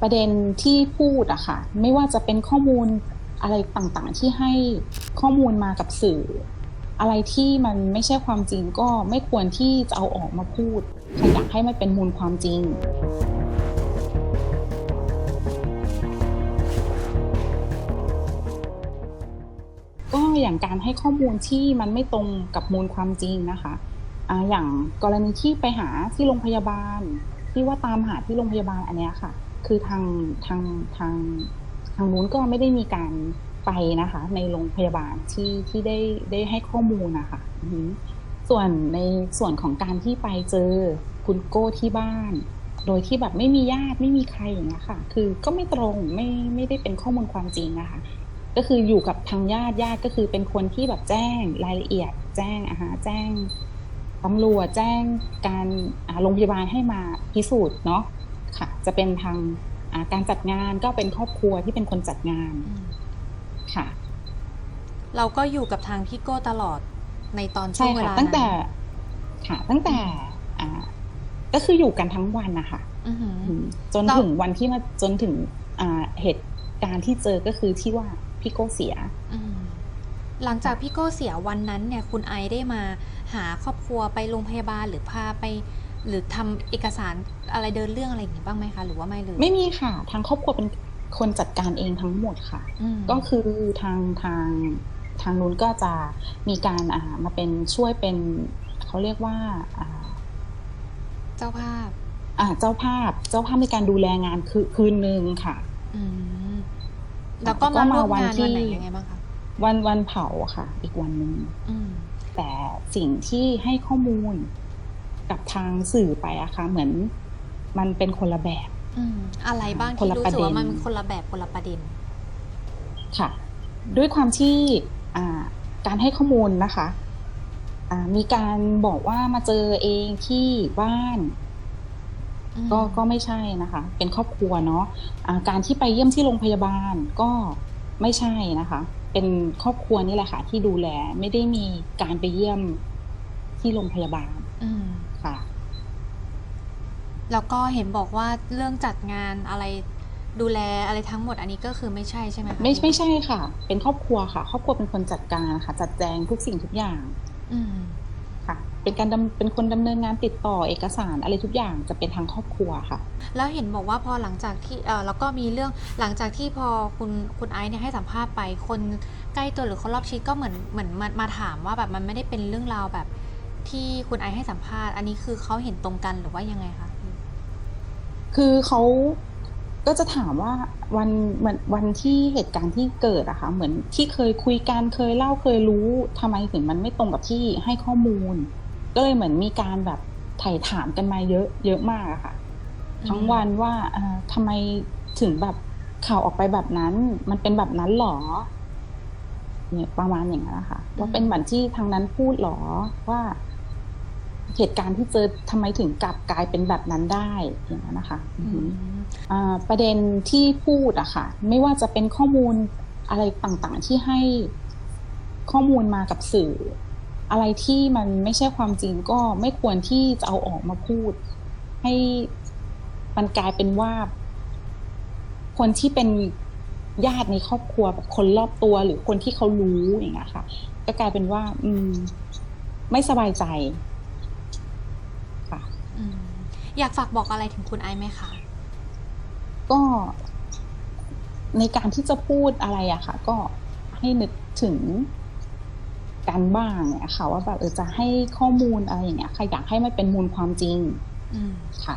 ประเด็นที่พูดอะค่ะ ไม่ว่าจะเป็นข้อมูลอะไรต่างๆ ที่ให้ข้อมูลมากับสื่อ อะไรที่มันไม่ใช่ความจริงก็ไม่ควรที่จะเอาออกมาพูดค่ะอยากให้มันเป็นมูลความจริงก็อย่างการให้ข้อมูลที่มันไม่ตรงกับมูลความจริงนะคะอ่าอย่างกรณีที่ไปหาที่โรงพยาบาล ที่ว่าตามหาที่โรงพยาบาลอันเนี้ยค่ะ คือทางทางทางทางนู้นก็ไม่ได้มีการไปนะคะ ในโรงพยาบาลที่ที่ได้ได้ให้ข้อมูลนะคะส่วนในส่วนของการที่ไปเจอคุณโก้ที่บ้าน โดยที่แบบไม่มีญาติไม่มีใครอย่างเงี้ยค่ะ คือก็ไม่ตรงไม่ไม่ได้เป็นข้อมูลความจริงนะคะ ก็คืออยู่กับทางญาติญาติก็คือเป็นคนที่แบบแจ้งรายละเอียด แจ้งอาหาแจ้งตำรวจแจ้งการโรงพยาบาลให้มาพิสูจน์เนาะ ค่ะ จะเป็นทางอ่าการจัดงานก็เป็นครอบครัวที่เป็นคนจัดงานอืมค่ะ เราก็อยู่กับทางพี่โก้ตลอดในตอนช่ใช่วงเวค่ะลาตั้งแต่นั้นค่ะตั้งแต่อ่าก็คืออยู่กันทั้งวันนะคะอือหืออืมจนเราถึงวันที่มาจนถึงอ่าเหตุการณ์ที่เจอก็คือที่ว่าพี่โก้เสียอืมหลังจากพี่โก้เสียวันนั้นเนี่ย คุณไอได้มาหาครอบครัวไปโรงพยาบาลหรือพาไป หรือทำเอกสารอะไรเดินเรื่องอะไรอย่างนี้บ้างไหมคะ หรือว่าไม่เลยไม่มีค่ะ ทางครอบครัวเป็นคนจัดการเองทั้งหมดค่ะอืมก็คือทางทางทางนู้นก็จะมีการอ่ามาเป็นช่วยเป็นเขาเรียกว่าอ่าเจ้าภาพ อ่าเจ้าภาพ เจ้าภาพในการดูแลงานคือคืนหนึ่งค่ะอืมแล้วก็แล้วก็มามาร่วมวันงานที่วันไหนยังไงบ้างคะวันวันเผาค่ะ อีกวันหนึ่งอืมแต่สิ่งที่ให้ข้อมูล กับทางสื่อไปอะค่ะเหมือนมันเป็นคนละแบบอืมอะไรบ้างคนที่ละรู้ประสึกเด็นว่ามันคนละแบบคนละประเด็น ค่ะ ด้วยความที่อ่าการให้ข้อมูลนะคะอ่ามีการบอกว่ามาเจอเองที่บ้านอืมก็ก็ไม่ใช่นะคะ เป็นครอบครัวเนาะะการที่ไปเยี่ยมที่โรงพยาบาลก็ไม่ใช่นะคะ เป็นครอบครัวนี่แหละค่ะที่ดูแล ไม่ได้มีการไปเยี่ยมที่โรงพยาบาลอืมค่ะ แล้วก็เห็นบอกว่าเรื่องจัดงานอะไรดูแลอะไรทั้งหมดอันนี้ก็คือไม่ใช่ใช่ไหมคะไม่ไม่ใช่ค่ะ เป็นครอบครัวค่ะ ครอบครัวเป็นคนจัดการค่ะ จัดแจงทุกสิ่งทุกอย่าง อืมค่ะ เป็นการดำเป็นคนดำเนินงานติดต่อเอกสารอะไรทุกอย่างจะเป็นทางครอบครัวค่ะ แล้วเห็นบอกว่าพอหลังจากที่เออแล้วก็มีเรื่องหลังจากที่พอคุณคุณไอซ์เนี่ยให้สัมภาษณ์ไป คนใกล้ตัวหรือคนรอบชิดก็เหมือนเหมือนมามาถามว่าแบบมันไม่ได้เป็นเรื่องราวแบบที่คุณไอซ์ให้สัมภาษณ์ อันนี้คือเขาเห็นตรงกันหรือว่ายังไงคะ คือเขาก็จะถามว่าวันวันวันที่เหตุการณ์ที่เกิดอะค่ะเหมือนที่เคยคุยกันเคยเล่าเคยรู้ทำไมถึงมันไม่ตรงกับที่ให้ข้อมูล ก็เลยเหมือนมีการแบบไถ่ถามกันมาเยอะเยอะมากอะค่ะ ทั้งวันว่าเอ่อทำไมถึงแบบข่าวออกไปแบบนั้น มันเป็นแบบนั้นหรอเนี่ยประมาณอย่างนั้นนะคะว่าเป็นเหมือนที่ทางนั้นพูดหรอว่า เหตุการณ์ที่เจอทำไมถึงกลับกลายเป็นแบบนั้นได้อย่างนั้นนะคะอือือหือมอ่าประเด็นที่พูดอะค่ะ ไม่ว่าจะเป็นข้อมูลอะไรต่างๆ ที่ให้ข้อมูลมากับสื่อ อะไรที่มันไม่ใช่ความจริงก็ไม่ควรที่จะเอาออกมาพูด ให้มันกลายเป็นว่า คนที่เป็นญาติในครอบครัวแบบคนรอบตัวหรือคนที่เขารู้อย่างเงี้ยค่ะ ก็กลายเป็นว่า อืม ไม่สบายใจค่ะอืม อยากฝากบอกอะไรถึงคุณไอซ์ไหมคะ ก็ในการที่จะพูดอะไรอะค่ะ ก็ให้นึกถึงการบ้างเนี่ยค่ะ ว่าแบบเออจะให้ข้อมูลอะไรอย่างเงี้ยค่ะอยากให้มันเป็นมูลความจริงอืมค่ะ